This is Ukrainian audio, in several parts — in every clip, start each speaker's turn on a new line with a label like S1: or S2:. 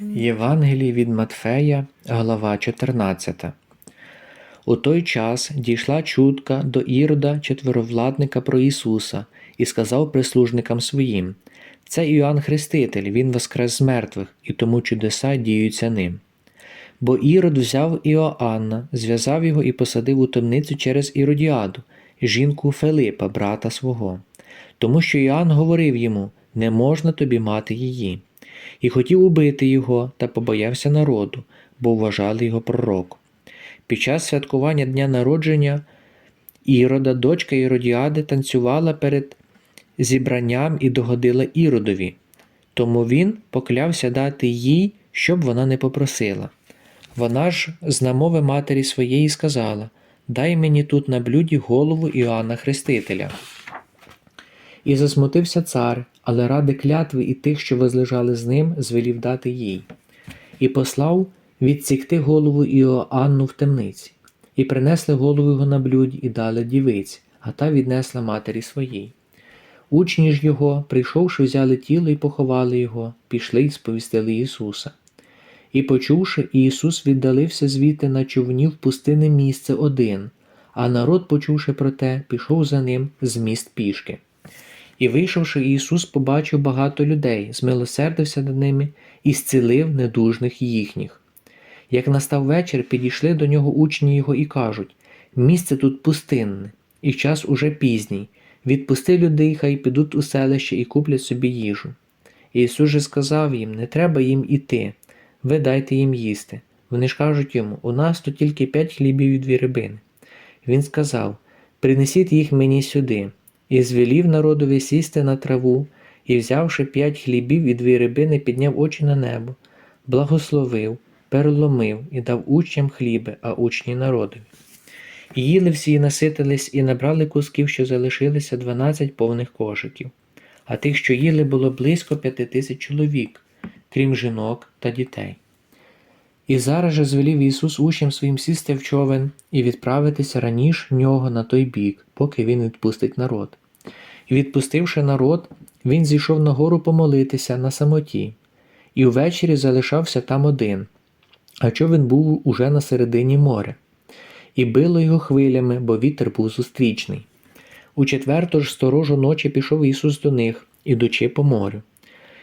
S1: Євангелії від Матфея, глава 14. У той час дійшла чутка до Ірода четверовладника про Ісуса і сказав прислужникам своїм: Це Іоанн Хреститель, Він воскрес з мертвих, і тому чудеса діються ним. Бо Ірод взяв Іоанна, зв'язав його і посадив у темницю через Іродіаду, жінку Филипа, брата свого. Тому що Іоанн говорив йому: Не можна тобі мати її. І хотів убити його, та побоявся народу, бо вважали його пророком. Під час святкування дня народження Ірода, дочка Іродіади, танцювала перед зібранням і догодила Іродові. Тому він поклявся дати їй, щоб вона не попросила. Вона ж з намови матері своєї сказала: Дай мені тут на блюді голову Іоанна Хрестителя. І засмутився цар, але ради клятви і тих, що возлежали з ним, звелів дати їй. І послав відсікти голову Іоанну в темниці, і принесли голову його на блюді і дали дівиць, а та віднесла матері своїй. Учні ж його, прийшовши, взяли тіло і поховали його, пішли й сповістили Ісуса. І, почувши, Ісус віддалився звідти на човні в пустинне місце один, а народ, почувши про те, пішов за ним з міст пішки. І, вийшовши, Ісус побачив багато людей, змилосердився над ними і зцілив недужних їхніх. Як настав вечір, підійшли до нього учні його і кажуть місце тут пустинне, і час уже пізній. Відпусти людей, хай підуть у селище і куплять собі їжу. Ісус же сказав їм: Не треба їм іти, ви дайте їм їсти. Вони ж кажуть йому: У нас тут тільки п'ять хлібів і дві рибини. Він сказав: Принесіть їх мені сюди, і звелів народові сісти на траву, і, взявши п'ять хлібів і дві рибини, підняв очі на небо, благословив, переломив і дав учням хліби, а учні народові. І їли всі і наситились, і набрали кусків, що залишилися дванадцять повних кошиків, а тих, що їли, було близько п'яти тисяч чоловік, крім жінок та дітей. І зараз же звелів Ісус учням своїм сісти в човен і відправитися раніше нього на той бік, поки він відпустить народ. І відпустивши народ, він зійшов на гору помолитися на самоті, і ввечері залишався там один, а човен був уже на середині моря, і било його хвилями, бо вітер був зустрічний. У четверту ж сторожу ночі пішов Ісус до них, ідучи по морю.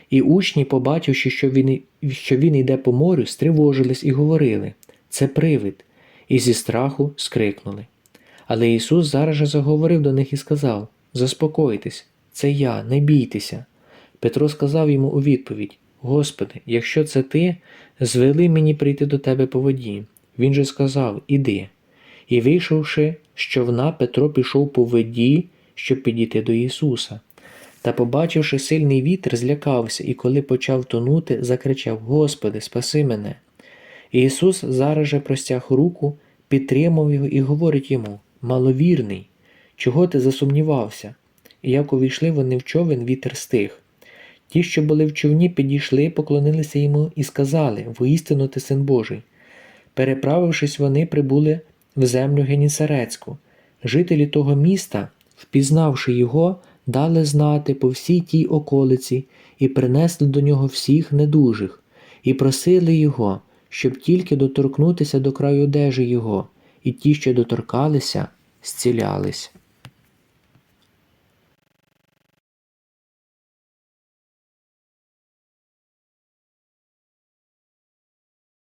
S1: І учні, побачивши, що він, що він йде по морю, стривожились і говорили це привид, і зі страху скрикнули. Але Ісус зараз же заговорив до них і сказав Заспокойтесь, це я, не бійтеся. Петро сказав йому у відповідь Господи, якщо це ти, звели мені прийти до тебе по воді. Він же сказав Іди. І, вийшовши з човна, Петро пішов по воді, щоб підійти до Ісуса. Та, побачивши сильний вітер, злякався і, коли почав тонути, закричав Господи, спаси мене. І Ісус зараз же простяг руку, підтримав його і говорить йому Маловірний, чого ти засумнівався? І як увійшли вони в човен, вітер стих. Ті, що були в човні, підійшли, поклонилися йому і сказали Воістину ти син Божий. Переправившись, вони прибули в землю Генісарецьку. Жителі того міста, впізнавши його, дали знати по всій тій околиці і принесли до нього всіх недужих, і просили його, щоб тільки доторкнутися до краю одежі його, і ті, що доторкалися, зцілялись.